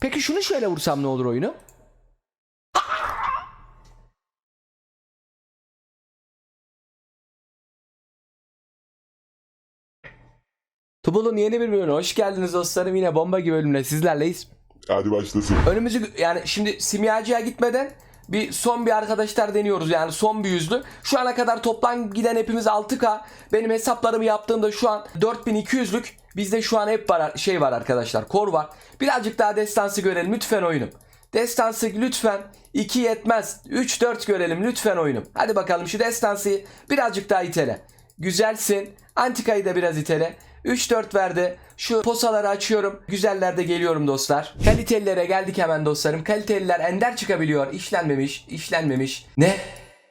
Peki şunu şöyle vursam ne olur oyunu? Tubul'un yeni bir bölümüne hoş geldiniz dostlarım. Yine bomba gibi bölümle sizlerleyiz. Hadi başlasın. Önümüzü yani şimdi simyacıya gitmeden bir son bir arkadaşlar deniyoruz yani son bir yüzlü. Şu ana kadar toplam giden hepimiz 6K. Benim hesaplarımı yaptığımda şu an 4200'lük. Bizde şu an hep var şey var arkadaşlar. Kor var. Birazcık daha destansı görelim lütfen oyunum. Destansı lütfen 2 yetmez. 3 4 görelim lütfen oyunum. Hadi bakalım şu destansı birazcık daha itele. Güzelsin. Antikayı da biraz itele. 3-4 verdi. Şu posaları açıyorum. Güzeller de geliyorum dostlar. Kalitelilere geldik hemen dostlarım. Kaliteliler ender çıkabiliyor. İşlenmemiş, işlenmemiş. Ne?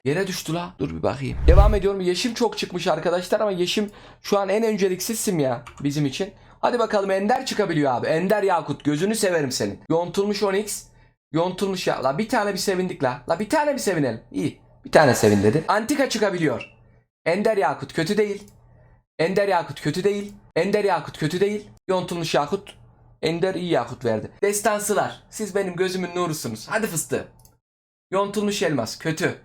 Yere düştü la. Dur bir bakayım. Devam ediyorum. Yeşim çok çıkmış arkadaşlar ama Yeşim şu an en önceliksizsim ya bizim için. Hadi bakalım Ender çıkabiliyor abi. Ender Yakut gözünü severim senin. Yontulmuş Onyx. Yontulmuş ya. La bir tane bir sevindik la. La bir tane bir sevinelim. İyi. Bir tane sevin dedi. Antika çıkabiliyor. Ender Yakut kötü değil. Ender Yakut kötü değil. Ender Yakut kötü değil. Yontulmuş Yakut. Ender iyi Yakut verdi. Destansılar. Siz benim gözümün nurusunuz. Hadi fıstığı. Yontulmuş elmas. Kötü.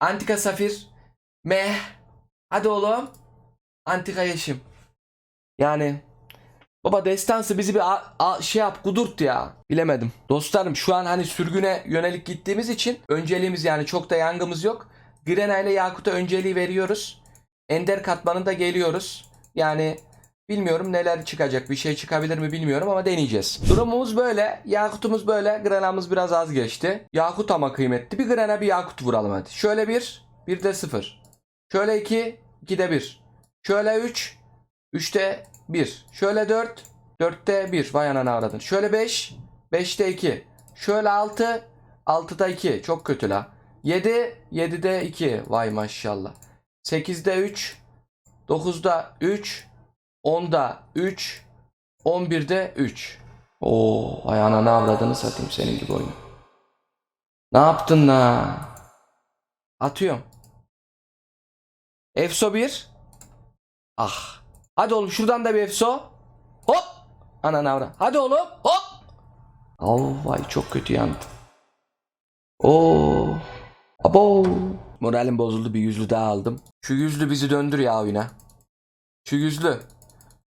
Antika safir. Meh. Hadi oğlum. Antika yeşim. Yani Baba destansı bizi bir şey yap kudurt ya. Bilemedim. Dostlarım şu an hani sürgüne yönelik gittiğimiz için önceliğimiz yani çok da yangımız yok. Grena ile Yakut'a önceliği veriyoruz. Ender katmanında geliyoruz. Yani bilmiyorum neler çıkacak. Bir şey çıkabilir mi bilmiyorum ama deneyeceğiz. Durumumuz böyle. Yakut'umuz böyle. Grena'mız biraz az geçti. Yakut ama kıymetli. Bir Grena bir Yakut vuralım hadi. Şöyle bir. Bir de sıfır. Şöyle iki. iki de bir. Şöyle üç. Üçte bir. Şöyle dört. Dörtte bir. Vay anana aradın. Şöyle beş. Beşte iki. Şöyle altı. Altıda iki. Çok kötü la. Yedi. Yedide iki. Vay maşallah. 8'de 3, 9'da 3, 10'da 3, 11'de 3. Oo, ayağına ne avradını satayım senin gibi oyunu. Ne yaptın la? Atıyorum. Efso 1. Ah. Hadi oğlum şuradan da bir Efso. Hop. Ana avra. Hadi oğlum. Hop. Vay çok kötü yandı. Oo. Abo. Moralim bozuldu bir yüzlü daha aldım. Şu yüzlü bizi döndür ya oyuna. Şu yüzlü.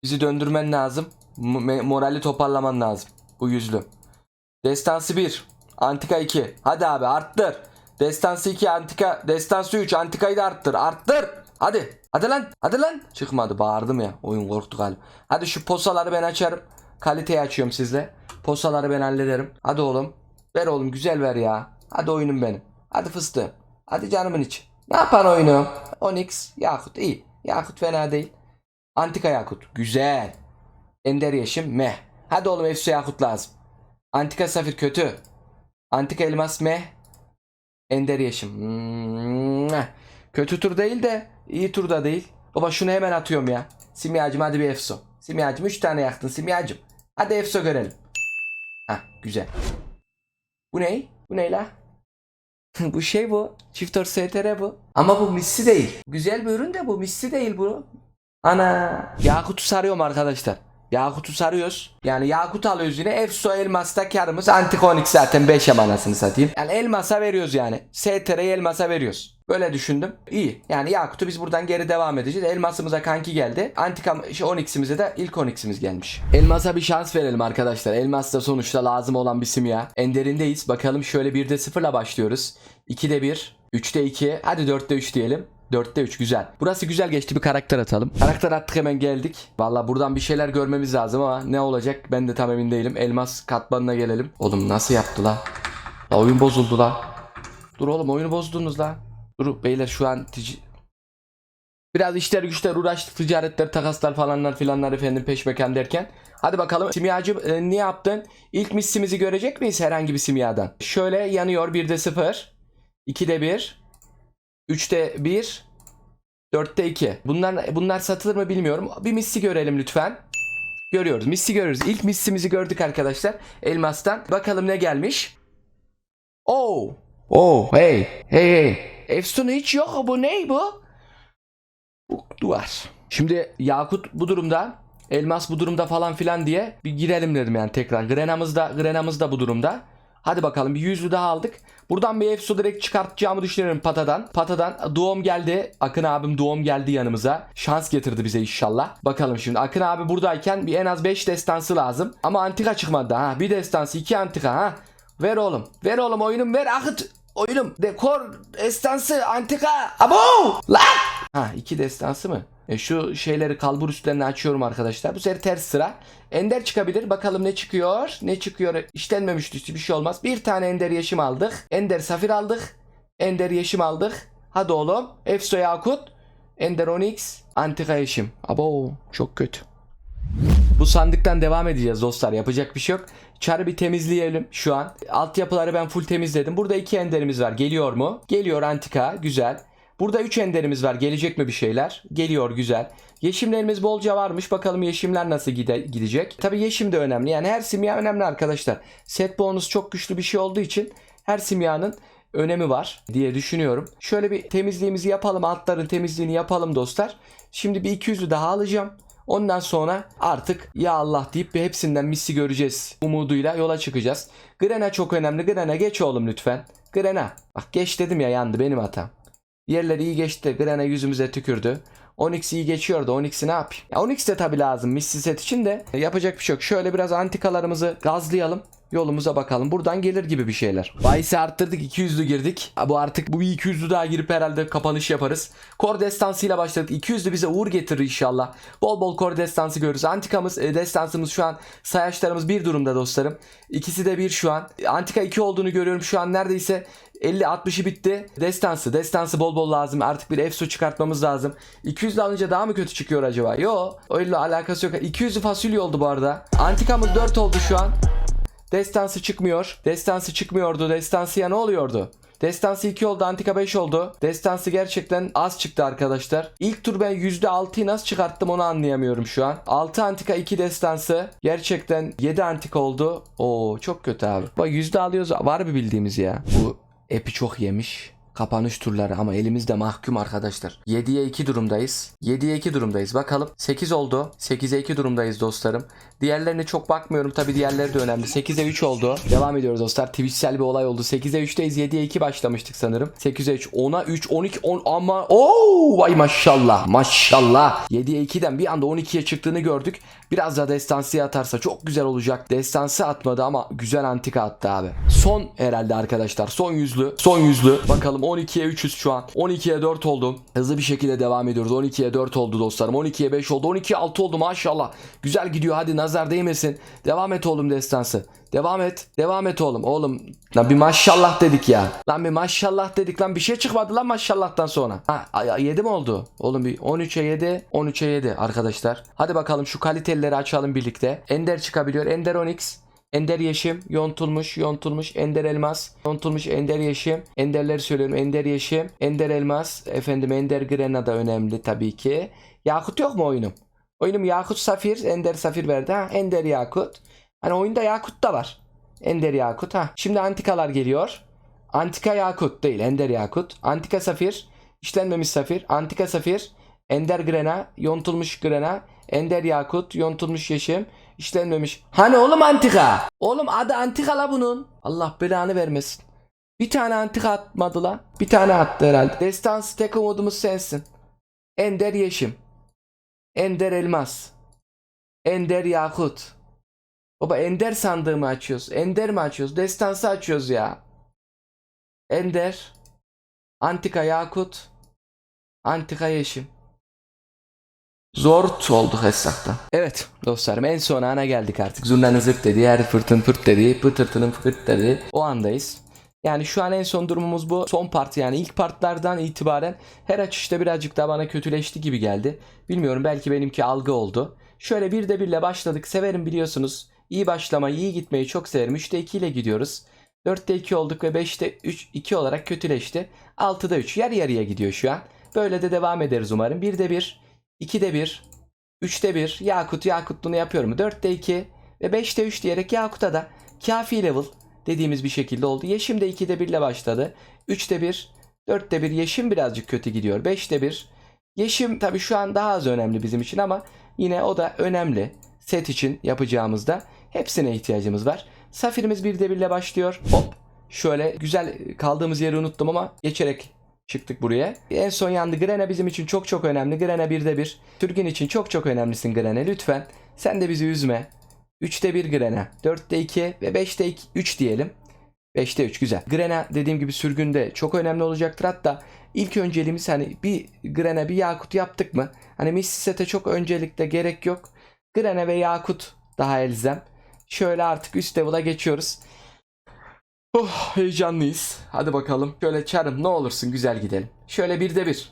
Bizi döndürmen lazım. M- morali toparlaman lazım. Bu yüzlü. Destansı 1. Antika 2. Hadi abi arttır. Destansı 2 antika. Destansı 3 antikayı da arttır. Arttır. Hadi. Hadi lan. Hadi lan. Çıkmadı bağırdım ya. Oyun korktu galiba. Hadi şu posaları ben açarım. Kaliteyi açıyorum sizle. Posaları ben hallederim. Hadi oğlum. Ver oğlum güzel ver ya. Hadi oyunum benim. Hadi fıstığım. Hadi canımın içi. Ne yapan oyunu? Onyx, Yakut iyi. Yakut fena değil. Antika Yakut. Güzel. Ender Yeşim meh. Hadi oğlum Efsu Yakut lazım. Antika Safir kötü. Antika Elmas meh. Ender Yeşim. Kötü tur değil de iyi tur da değil. Baba şunu hemen atıyorum ya. Simyacım hadi bir Efso. Simyacım 3 tane yaktın Simyacım. Hadi Efso görelim. Hah güzel. Bu ne? Bu ne la? bu şey bu. Çift STR bu. Ama bu missi değil. Güzel bir ürün de bu missi değil bu. Ana. Yakut'u sarıyorum arkadaşlar. Yakut'u sarıyoruz. Yani Yakut alıyoruz yine. Efso elmasta karımız. Antikonik zaten 5 anasını satayım. Yani elmasa veriyoruz yani. STR'yi elmasa veriyoruz. Böyle düşündüm. İyi. Yani Yakut'u biz buradan geri devam edeceğiz. Elmasımıza kanki geldi. Antika şey, Onyx'imize de ilk Onyx'imiz gelmiş. Elmasa bir şans verelim arkadaşlar. Elmas da sonuçta lazım olan bir simya. Ender'indeyiz. Bakalım şöyle 1'de 0 ile başlıyoruz. 2'de 1. 3'te 2. Hadi 4'te 3 diyelim. 4'te 3 güzel. Burası güzel geçti bir karakter atalım. Karakter attık hemen geldik. Valla buradan bir şeyler görmemiz lazım ama ne olacak ben de tam emin değilim. Elmas katmanına gelelim. Oğlum nasıl yaptı la? La oyun bozuldu la. Dur oğlum oyunu bozdunuz la. Dur beyler şu an tic- Biraz işler güçler uğraştık ticaretler takaslar falanlar filanlar efendim peşmekan derken. Hadi bakalım simyacı e, ne yaptın? İlk missimizi görecek miyiz herhangi bir simyadan? Şöyle yanıyor 1'de 0. 2'de 1. 3'te 1. 4'te 2. Bunlar bunlar satılır mı bilmiyorum. Bir missi görelim lütfen. Görüyoruz. Missi görüyoruz. İlk missimizi gördük arkadaşlar. Elmas'tan. Bakalım ne gelmiş. Oh. Oh. Hey. Hey hey. Efsun hiç yok. Bu ne bu? Bu duvar. Şimdi Yakut bu durumda Elmas bu durumda falan filan diye bir girelim dedim yani tekrar. Grenamız da, Grenamız da bu durumda. Hadi bakalım bir yüzlü daha aldık. Buradan bir Efsu direkt çıkartacağımı düşünüyorum Pata'dan. Pata'dan doğum geldi. Akın abim doğum geldi yanımıza. Şans getirdi bize inşallah. Bakalım şimdi Akın abi buradayken bir en az 5 destansı lazım. Ama antika çıkmadı ha. Bir destansı iki antika ha. Ver oğlum. Ver oğlum oyunum ver akıt. Oyunum. Dekor destansı antika. Abo! Lan! Ha iki destansı mı? E şu şeyleri kalbur üstlerini açıyorum arkadaşlar. Bu sefer ters sıra. Ender çıkabilir. Bakalım ne çıkıyor? Ne çıkıyor? İşlenmemiş düştü bir şey olmaz. Bir tane Ender Yeşim aldık. Ender Safir aldık. Ender Yeşim aldık. Hadi oğlum. Efso Yakut. Ender Onyx. Antika Yeşim. Abo çok kötü. Bu sandıktan devam edeceğiz dostlar. Yapacak bir şey yok. Çarı bir temizleyelim şu an. Altyapıları ben full temizledim. Burada iki enderimiz var. Geliyor mu? Geliyor antika. Güzel. Burada 3 enderimiz var. Gelecek mi bir şeyler? Geliyor güzel. Yeşimlerimiz bolca varmış. Bakalım yeşimler nasıl gide- gidecek. Tabi yeşim de önemli. Yani her simya önemli arkadaşlar. Set bonus çok güçlü bir şey olduğu için her simyanın önemi var diye düşünüyorum. Şöyle bir temizliğimizi yapalım. Altların temizliğini yapalım dostlar. Şimdi bir 200'ü daha alacağım. Ondan sonra artık ya Allah deyip bir hepsinden misli göreceğiz umuduyla yola çıkacağız. Grena çok önemli. Grena geç oğlum lütfen. Grena. Bak geç dedim ya yandı benim hatam. Yerleri iyi geçti. Grena yüzümüze tükürdü. Onyx iyi geçiyordu. Onyx'i ne yapayım? Ya Onyx de tabi lazım misli set için de. Yapacak bir şey yok. Şöyle biraz antikalarımızı gazlayalım. Yolumuza bakalım. Buradan gelir gibi bir şeyler. Vice'i arttırdık. 200'lü girdik. Bu artık bu bir 200'lü daha girip herhalde kapanış yaparız. Kor destansıyla başladık. 200'lü bize uğur getirir inşallah. Bol bol kor destansı görürüz. Antikamız, e, destansımız şu an sayaçlarımız bir durumda dostlarım. İkisi de bir şu an. Antika 2 olduğunu görüyorum. Şu an neredeyse 50-60'ı bitti. Destansı. Destansı bol bol lazım. Artık bir EFSO çıkartmamız lazım. 200 alınca daha mı kötü çıkıyor acaba? Yo. Öyle alakası yok. 200'ü fasulye oldu bu arada. Antikamız 4 oldu şu an. Destansı çıkmıyor. Destansı çıkmıyordu. Destansıya ne oluyordu? Destansı 2 oldu, antika 5 oldu. Destansı gerçekten az çıktı arkadaşlar. İlk tur ben %6'yı nasıl çıkarttım onu anlayamıyorum şu an. 6 antika 2 destansı. Gerçekten 7 antika oldu. Oo çok kötü abi. Bak alıyoruz. Var bir bildiğimiz ya. Bu epi çok yemiş. Kapanış turları ama elimizde mahkum arkadaşlar. 7'ye 2 durumdayız. 7'ye 2 durumdayız. Bakalım 8 oldu. 8'e 2 durumdayız dostlarım. Diğerlerine çok bakmıyorum. Tabi diğerleri de önemli. 8'e 3 oldu. Devam ediyoruz dostlar. Twitch'sel bir olay oldu. 8'e 3'teyiz. 7'ye 2 başlamıştık sanırım. 8'e 3, 10'a 3, 12, 10 ama Oo vay maşallah. Maşallah. 7'ye 2'den bir anda 12'ye çıktığını gördük. Biraz da destansı atarsa çok güzel olacak. Destansı atmadı ama güzel antika attı abi. Son herhalde arkadaşlar. Son yüzlü. Son yüzlü. Bakalım 12'ye 300 şu an. 12'ye 4 oldu. Hızlı bir şekilde devam ediyoruz. 12'ye 4 oldu dostlarım. 12'ye 5 oldu. 12'ye 6 oldu maşallah. Güzel gidiyor. Hadi nazar değmesin. Devam et oğlum destansı. Devam et. Devam et oğlum. Oğlum lan bir maşallah dedik ya. Lan bir maşallah dedik lan bir şey çıkmadı lan maşallahtan sonra. Ha 7 mi oldu? Oğlum bir 13'e 7, 13'e 7 arkadaşlar. Hadi bakalım şu kalitelileri açalım birlikte. Ender çıkabiliyor. Ender Onyx. Ender yeşim, yontulmuş, yontulmuş, ender elmas, yontulmuş, ender yeşim, enderleri söylüyorum, ender yeşim, ender elmas, efendim ender grena da önemli tabii ki. Yakut yok mu oyunum? Oyunum Yakut Safir, Ender Safir verdi ha, Ender Yakut. Hani oyunda Yakut da var. Ender Yakut ha. Şimdi antikalar geliyor. Antika Yakut değil, Ender Yakut. Antika Safir, işlenmemiş Safir, Antika Safir, Ender Grena, yontulmuş Grena, Ender Yakut, yontulmuş Yeşim, işlenmemiş. Hani oğlum antika? Oğlum adı antika la bunun. Allah belanı vermesin. Bir tane antika atmadı la. Bir tane attı herhalde. Destansı tek umudumuz sensin. Ender Yeşim. Ender Elmas. Ender Yakut. Baba Ender sandığı mı açıyoruz? Ender mi açıyoruz? Destansı açıyoruz ya. Ender. Antika Yakut. Antika Yeşim. Zor olduk hesapta. Evet dostlarım en son ana geldik artık. Zurnanın zırt dedi, yer fırtın pırt dedi, pıtırtının fırt dedi. O andayız. Yani şu an en son durumumuz bu. Son part yani ilk partlardan itibaren her açışta birazcık daha bana kötüleşti gibi geldi. Bilmiyorum belki benimki algı oldu. Şöyle bir de birle başladık. Severim biliyorsunuz. İyi başlamayı, iyi gitmeyi çok severim. 3'te 2 ile gidiyoruz. 4'te 2 olduk ve 5'te 3 2 olarak kötüleşti. 6'da 3 yarı yarıya gidiyor şu an. Böyle de devam ederiz umarım. 1'de 1, 2'de 1, 3'te 1 Yakut Yakutluğunu yapıyorum. 4'te 2 ve 5'te 3 diyerek Yakut'a da kafi level dediğimiz bir şekilde oldu. Yeşim de 2'de 1 ile başladı. 3'te 1, 4'te 1 Yeşim birazcık kötü gidiyor. 5'te 1 Yeşim tabii şu an daha az önemli bizim için ama Yine o da önemli. Set için yapacağımızda hepsine ihtiyacımız var. Safirimiz bir de birle başlıyor. Hop. Şöyle güzel kaldığımız yeri unuttum ama geçerek çıktık buraya. En son yandı. Grene bizim için çok çok önemli. Grene bir de bir. Türgün için çok çok önemlisin Grene. Lütfen sen de bizi üzme. 3'te 1 Grene. 4'te 2 ve 5'te 2, 3 diyelim. 5'te 3 güzel. Grena dediğim gibi sürgünde çok önemli olacaktır. Hatta ilk önceliğimiz hani bir Grena bir Yakut yaptık mı? Hani Missisete çok öncelikle gerek yok. Grena ve Yakut daha elzem. Şöyle artık üst level'a geçiyoruz. Oh heyecanlıyız. Hadi bakalım. Şöyle çarım ne olursun güzel gidelim. Şöyle 1'de 1.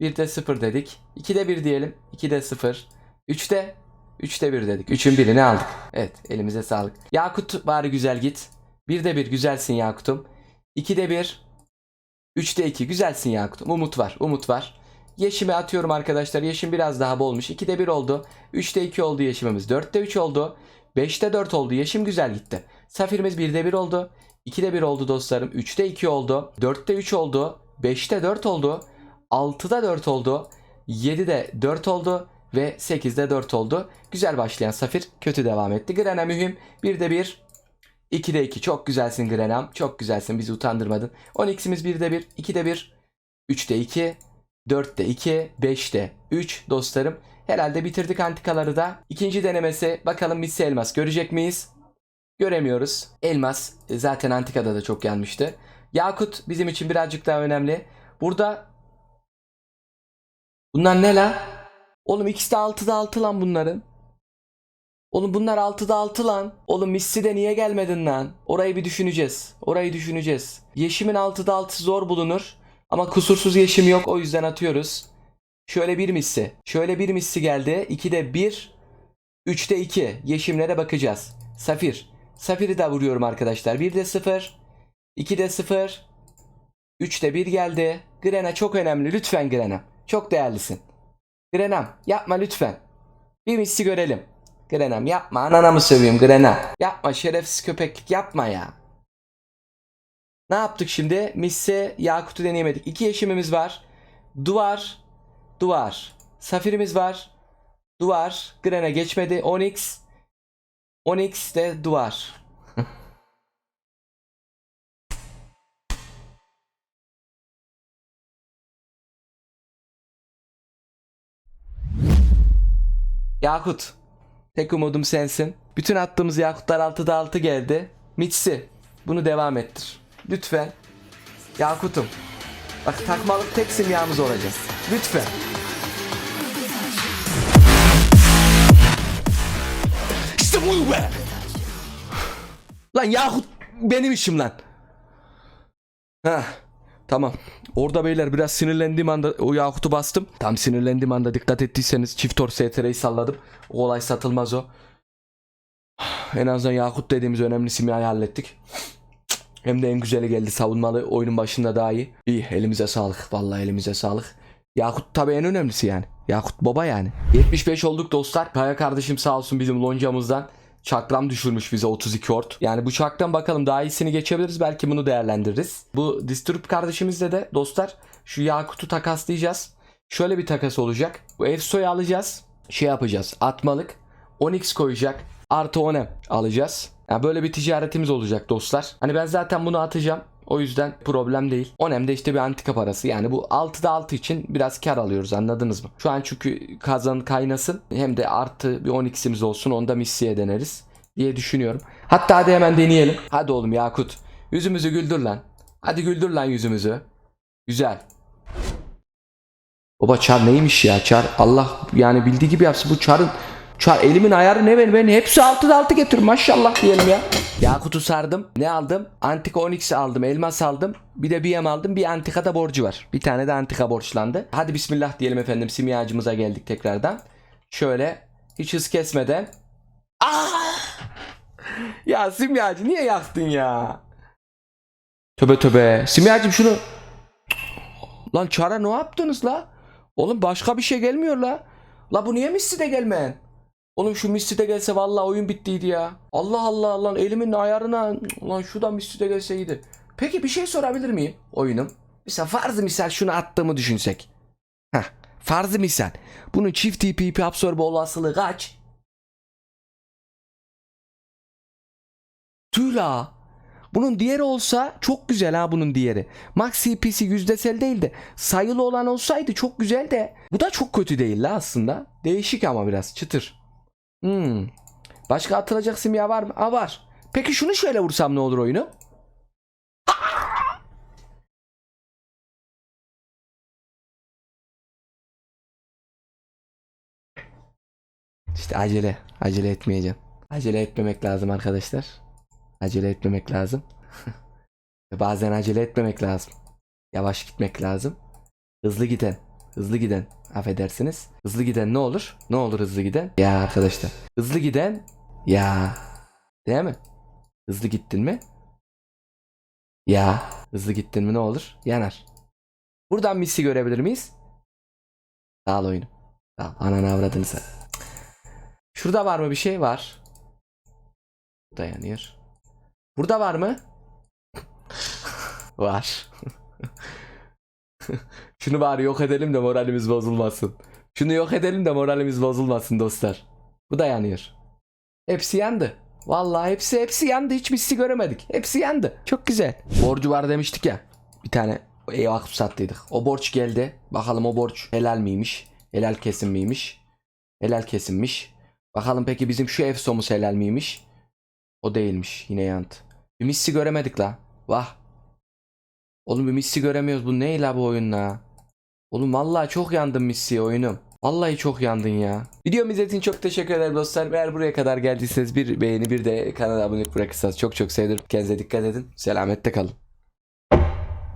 1'de 0 dedik. 2'de 1 diyelim. 2'de 0. 3'te 3'te 1 dedik. 3'ün birini aldık. Evet elimize sağlık. Yakut bari güzel git. 1'de 1 güzelsin Yakut'um. 2'de 1. 3'te 2 güzelsin Yakut'um. Umut var. Umut var. Yeşimi atıyorum arkadaşlar. Yeşim biraz daha bolmuş. 2'de 1 oldu. 3'te 2 oldu yeşimimiz. 4'te 3 oldu. 5'te 4 oldu. Yeşim güzel gitti. Safirimiz 1'de 1 oldu. 2'de 1 oldu dostlarım. 3'te 2 oldu. 4'te 3 oldu. 5'te 4 oldu. 6'da 4 oldu. 7'de 4 oldu. Ve 8'de 4 oldu. Güzel başlayan Safir kötü devam etti. Grena mühim. 1'de 1. 2'de 2. Çok güzelsin Grenam. Çok güzelsin. Bizi utandırmadın. 10x'imiz 1'de 1. 2'de 1. 3'te 2. 4'te 2. 5'te 3 dostlarım. Herhalde bitirdik antikaları da. İkinci denemesi. Bakalım Missi Elmas görecek miyiz? Göremiyoruz. Elmas e, zaten antikada da çok yanmıştı. Yakut bizim için birazcık daha önemli. Burada Bunlar ne la? Oğlum ikisi de 6'da 6 lan bunların. Oğlum bunlar 6'da 6 lan. Oğlum Missi de niye gelmedin lan? Orayı bir düşüneceğiz. Orayı düşüneceğiz. Yeşimin 6'da 6 zor bulunur. Ama kusursuz yeşim yok o yüzden atıyoruz. Şöyle bir missi. Şöyle bir missi geldi. 2'de 1. 3'te 2. Yeşimlere bakacağız. Safir. Safir'i de vuruyorum arkadaşlar. 1'de 0. 2'de 0. 3'te 1 geldi. Grena çok önemli. Lütfen Grena. Çok değerlisin. Grenam yapma lütfen. Bir misli görelim. Grenam yapma anana mı söveyim Grena? Yapma şerefsiz köpeklik yapma ya. Ne yaptık şimdi? Misse Yakut'u deneyemedik. İki yeşimimiz var. Duvar. Duvar. Safirimiz var. Duvar. Grena geçmedi. Onyx. Onyx de duvar. Yakut. Tek umudum sensin. Bütün attığımız yakutlar 6'da 6 geldi. Mitsi. Bunu devam ettir. Lütfen. Yakut'um. Bak takmalık tek simyamız olacak. Lütfen. Bu be. Lan Yakut benim işim lan. Heh. Tamam. Orada beyler biraz sinirlendiğim anda o Yakut'u bastım. Tam sinirlendiğim anda dikkat ettiyseniz çift tor STR'yi salladım. O olay satılmaz o. En azından Yakut dediğimiz önemli simyayı hallettik. Hem de en güzeli geldi savunmalı oyunun başında daha iyi. İyi elimize sağlık. Vallahi elimize sağlık. Yakut tabii en önemlisi yani. Yakut baba yani. 75 olduk dostlar. Kaya kardeşim sağ olsun bizim loncamızdan. Çakram düşürmüş bize 32 ort. Yani bu çaktan bakalım daha iyisini geçebiliriz. Belki bunu değerlendiririz. Bu Disturb kardeşimizle de dostlar şu Yakut'u takaslayacağız. Şöyle bir takas olacak. Bu Efso'yu alacağız. Şey yapacağız. Atmalık. Onyx koyacak. Artı Onem alacağız. Yani böyle bir ticaretimiz olacak dostlar. Hani ben zaten bunu atacağım. O yüzden problem değil. Onem de işte bir antika parası. Yani bu 6'da 6 için biraz kar alıyoruz anladınız mı? Şu an çünkü kazan kaynasın. Hem de artı bir 12'simiz olsun. Onu da missiye deneriz diye düşünüyorum. Hatta hadi hemen deneyelim. Hadi oğlum Yakut. Yüzümüzü güldür lan. Hadi güldür lan yüzümüzü. Güzel. Baba çar neymiş ya çar Allah yani bildiği gibi yapsın bu çarın çar elimin ayarı ne benim ben hepsi altıda altı getiriyorum maşallah diyelim ya. Yakut'u sardım ne aldım antika onyx aldım elmas aldım bir de BM aldım bir antikada borcu var bir tane de antika borçlandı. Hadi bismillah diyelim efendim simyacımıza geldik tekrardan. Şöyle hiç hız kesmeden. Aa! Ya simyacı niye yaktın ya? Töbe töbe. Simyacım şunu Lan çara ne yaptınız la? Oğlum başka bir şey gelmiyor la. La bu niye Missi de gelmeyen? Oğlum şu Missi de gelse vallahi oyun bittiydi ya. Allah Allah lan elimin ayarına lan şu da Missi de gelseydi. Peki bir şey sorabilir miyim oyunum? Mesela farz misal şunu attığımı düşünsek. Heh. Farzı misal. Bunun çift TPP absorbe olasılığı kaç? Tüh la. Bunun diğeri olsa çok güzel ha bunun diğeri. Max CP'si yüzdesel değil de sayılı olan olsaydı çok güzel de. Bu da çok kötü değil la aslında. Değişik ama biraz çıtır. Hmm. Başka atılacak simya var mı? Aa var. Peki şunu şöyle vursam ne olur oyunu? İşte acele. Acele etmeyeceğim. Acele etmemek lazım arkadaşlar. Acele etmemek lazım. Bazen acele etmemek lazım. Yavaş gitmek lazım. Hızlı giden. Hızlı giden. Affedersiniz. Hızlı giden ne olur? Ne olur hızlı giden? Ya arkadaşlar. Hızlı giden ya. Değil mi? Hızlı gittin mi? Ya. Hızlı gittin mi ne olur? Yanar. Buradan misli görebilir miyiz? Sağ ol oyunu. Sağ ol. Ananı avradını sen. Şurada var mı bir şey? Var. Dayanıyor. Burada var mı? var. Şunu bari yok edelim de moralimiz bozulmasın. Şunu yok edelim de moralimiz bozulmasın dostlar. Bu da yanıyor. Hepsi yandı. Vallahi hepsi hepsi yandı. Hiç misli göremedik. Hepsi yandı. Çok güzel. Borcu var demiştik ya. Bir tane eyvah sattıydık. O borç geldi. Bakalım o borç helal miymiş? Helal kesim miymiş? Helal kesimmiş. Bakalım peki bizim şu efsomuz helal miymiş? O değilmiş. Yine yandı. Bir misli göremedik la. Vah. Oğlum bir misli göremiyoruz. Bu ne la bu oyun la? Oğlum vallahi çok yandım misli oyunum. Vallahi çok yandın ya. Videomu izlediğiniz çok teşekkür ederim dostlar. Eğer buraya kadar geldiyseniz bir beğeni bir de kanala abone bırakırsanız çok çok sevinirim. Kendinize dikkat edin. Selamette kalın.